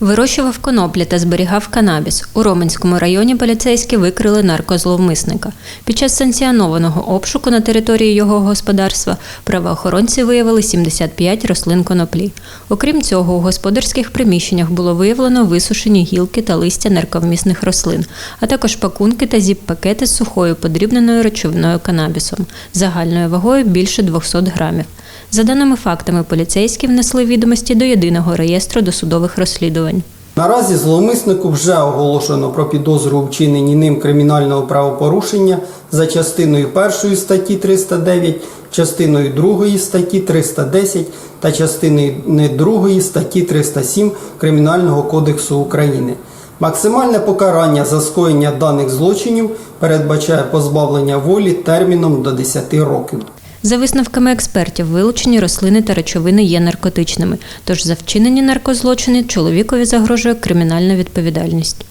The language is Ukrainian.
Вирощував коноплі та зберігав канабіс. У Роменському районі поліцейські викрили наркозловмисника. Під час санкціонованого обшуку на території його господарства правоохоронці виявили 75 рослин коноплі. Окрім цього, у господарських приміщеннях було виявлено висушені гілки та листя нарковмісних рослин, а також пакунки та зіп-пакети з сухою подрібненою речовиною канабісом загальною вагою більше 200 грамів. За даними фактами, поліцейські внесли відомості до єдиного реєстру досудових розслідувань. Наразі зловмиснику вже оголошено про підозру у вчиненні ним кримінального правопорушення за частиною 1 статті 309, частиною 2 статті 310 та частиною 2 статті 307 Кримінального кодексу України. Максимальне покарання за скоєння даних злочинів передбачає позбавлення волі терміном до 10 років. За висновками експертів, вилучені рослини та речовини є наркотичними, тож за вчинені наркозлочини чоловікові загрожує кримінальна відповідальність.